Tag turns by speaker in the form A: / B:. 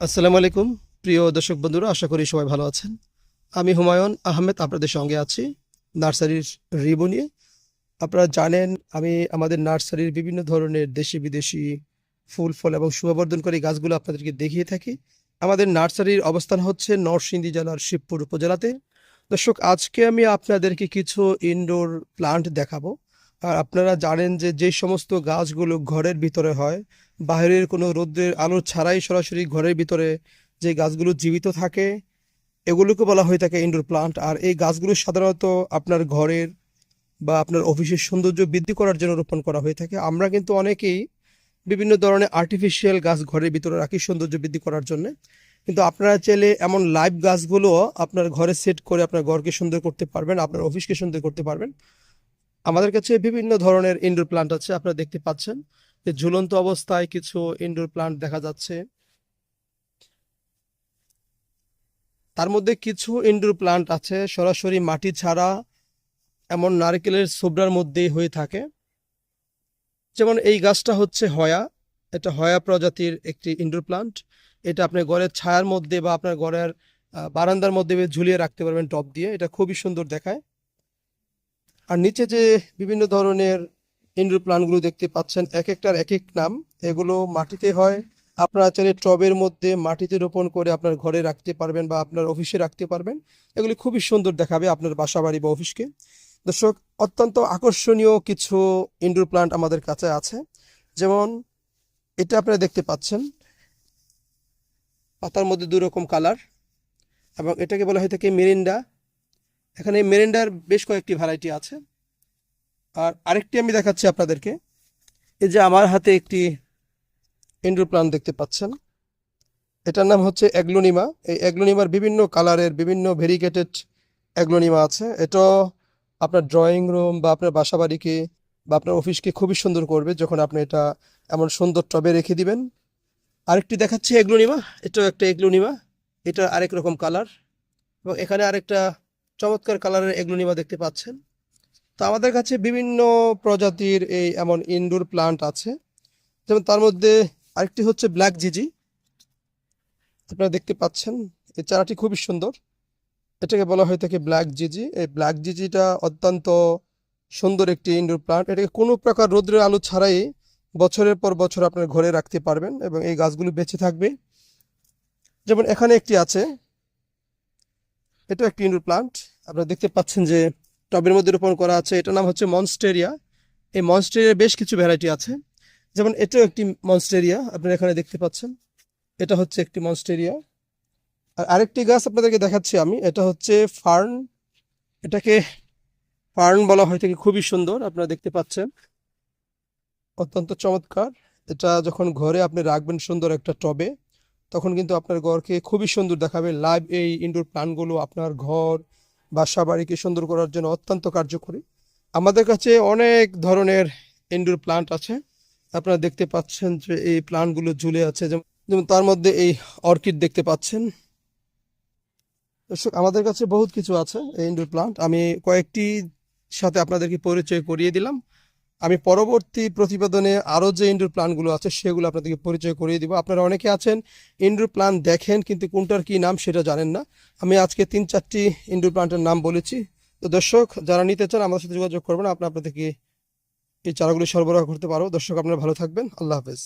A: আসসালামু আলাইকুম, প্রিয় দর্শক বন্ধুরা, আশা করি সবাই ভালো আছেন। আমি হুমায়ুন আহমেদ, আপনাদের সঙ্গে আছি নার্সারির রিবো নিয়ে। আপনারা জানেন, আমি আমাদের নার্সারির বিভিন্ন ধরনের দেশি বিদেশি ফুল, ফল এবং শুভবর্ধনকারী গাছগুলো আপনাদেরকে দেখিয়ে থাকি। আমাদের নার্সারির অবস্থান হচ্ছে নরসিংদী জেলার শিবপুর উপজেলাতে। দর্শক, আজকে আমি আপনাদেরকে কিছু ইনডোর প্লান্ট দেখাবো। আর আপনারা জানেন যে যে সমস্ত গাছগুলো ঘরের ভিতরে হয় বাইরের কোনো রোদ্রের আলো ছাড়াই সরাসরি ঘরের ভিতরে যে গাছগুলো জীবিত থাকে, এগুলোকে বলা হয়ে থাকে ইনডোর প্লান্ট আর এই গাছগুলো সাধারণত আপনার ঘরের বা আপনার অফিসের সৌন্দর্য বৃদ্ধি করার জন্য রোপণ করা হয়ে থাকে। আমরা কিন্তু অনেকেই বিভিন্ন ধরনের আর্টিফিশিয়াল গাছ ঘরের ভিতরে রাখি সৌন্দর্য বৃদ্ধি করার জন্য। কিন্তু আপনারা চাইলে এমন লাইভ গাছগুলো আপনার ঘরে সেট করে আপনার ঘরকে সুন্দর করতে পারবেন, আপনার অফিসকে সুন্দর করতে পারবেন। আমাদের কাছে বিভিন্ন ধরনের ইনডোর প্লান্ট আছে, আপনারা দেখতে পাচ্ছেন। ঝুলন্ত অবস্থায় কিছু ইনডোর প্লান্ট দেখা যাচ্ছে। তার মধ্যে কিছু ইনডোর প্লান্ট আছে, সরাসরি মাটি ছাড়া এমন নারকেলের সোবরার মধ্যেই হয়ে থাকে। যেমন এই গাছটা হচ্ছে হয়া, এটা হয়া প্রজাতির একটি ইনডোর প্লান্ট এটা আপনি ঘরের ছায়ার মধ্যে বা আপনার ঘরের বারান্দার মধ্যে ঝুলিয়ে রাখতে পারবেন টপ দিয়ে। এটা খুবই সুন্দর দেখায়। আর নিচে যে বিভিন্ন ধরনের ইনডোর প্লান্টগুলো দেখতে পাচ্ছেন এক একটার এক এক নাম। এগুলো মাটিতে হয়। আপনারা চাইলে টবের মধ্যে মাটিতে রোপণ করে আপনার ঘরে রাখতে পারবেন বা আপনার অফিসে রাখতে পারবেন। এগুলি খুবই সুন্দর দেখাবে আপনার বাসা বাড়ি বা অফিসকে। দর্শক, অত্যন্ত আকর্ষণীয় কিছু ইনডোর প্লান্ট আমাদের কাছে আছে। যেমন, এটা আপনারা দেখতে পাচ্ছেন। পাতার মধ্যে দুই রকম কালার এবং এটাকে বলা হয়ে থাকে মেরিন্ডা। এখানে মেরিন্ডার বেশ কয়েকটি ভ্যারাইটি আছে। আর আরেকটি আমি দেখাচ্ছি আপনাদেরকে। এই যে আমার হাতে একটি ইনডোর প্লান্ট দেখতে পাচ্ছেন। এটার নাম হচ্ছে অ্যাগ্লোনিমা। এই অ্যাগ্লোনিমার বিভিন্ন কালারের, বিভিন্ন ভেরিগেটেড অ্যাগ্লোনিমা আছে। এটা আপনার ড্রয়িং রুম বা আপনার বাসা বাড়িকে বা আপনার অফিসকে খুবই সুন্দর করবে যখন আপনি এটা এমন সুন্দর টবে রেখে দিবেন। আরেকটি দেখাচ্ছি এগ্লোনিমা এটাও একটা এগ্লোনিমা এটা আরেক রকম কালার। এবং এখানে আরেকটা চমৎকার কালারের এগ্লোনিমা দেখতে পাচ্ছেন। তো আমাদের কাছে বিভিন্ন প্রজাতির এই এমন ইনডোর প্লান্ট আছে। যেমন তার মধ্যে আরেকটি হচ্ছে ব্ল্যাক জিজি আপনারা দেখতে পাচ্ছেন এই চারাটি খুবই সুন্দর। এটাকে বলা হয়ে থাকে ব্ল্যাক জিজি এই ব্ল্যাক জিজিটা অত্যন্ত সুন্দর একটি ইনডোর প্লান্ট এটাকে কোনো প্রকার রৌদ্রের আলো ছাড়াই বছরের পর বছর আপনার ঘরে রাখতে পারবেন এবং এই গাছগুলো বেঁচে থাকবে। যেমন এখানে একটি আছে। এটা একটি ইনডোর প্লান্ট আপনারা দেখতে পাচ্ছেন যে টবের মধ্যে রোপণ করা আছে। এটার নাম হচ্ছে মনস্টেরিয়া। এই মনস্টেরিয়ার বেশ কিছু ভ্যারাইটি আছে। যেমন এটাও একটি মনস্টেরিয়া, আপনারা এখানে দেখতে পাচ্ছেন। এটা হচ্ছে একটি মনস্টেরিয়া। আর আরেকটি গাছ আপনাদেরকে দেখাচ্ছি আমি। এটা হচ্ছে ফার্ন। এটাকে ফার্ন বলা হয় থেকে খুবই সুন্দর, আপনারা দেখতে পাচ্ছেন। অত্যন্ত চমৎকার। এটা যখন ঘরে আপনি রাখবেন সুন্দর একটা টবে, তখন কিন্তু আপনার ঘরকে খুবই সুন্দর দেখাবে। লাইভ এই ইনডোর প্ল্যান্টগুলো আপনার ঘর বাসা বাড়িকে সুন্দর করার জন্য অত্যন্ত কার্যকরী। আমাদের কাছে অনেক ধরনের ইনডোর প্লান্ট আছে। আপনারা দেখতে পাচ্ছেন যে এই প্লান্টগুলো ঝুলে আছে। যেমন তার মধ্যে এই অর্কিড দেখতে পাচ্ছেন। দর্শক, আমাদের কাছে বহুত কিছু আছে এই ইনডোর প্লান্ট আমি কয়েকটি সাথে আপনাদেরকে পরিচয় করিয়ে দিলাম। আমি পরবর্তী প্রতিবেদনে আরও যে ইনডোর প্ল্যানগুলো আছে, সেগুলো আপনাদেরকে পরিচয় করিয়ে দিব। আপনারা অনেকে আছেন ইনডোর প্ল্যান দেখেন, কিন্তু কোনটার কি নাম সেটা জানেন না। আমি আজকে তিন চারটি ইনডোর প্ল্যান্টের নাম বলেছি। তো দর্শক, যারা নিতে চান আমাদের সাথে যোগাযোগ করবেন। আপনার আপনাদেরকে এই চারাগুলি সরবরাহ করতে পারো দর্শক, আপনারা ভালো থাকবেন। আল্লাহ হাফেজ।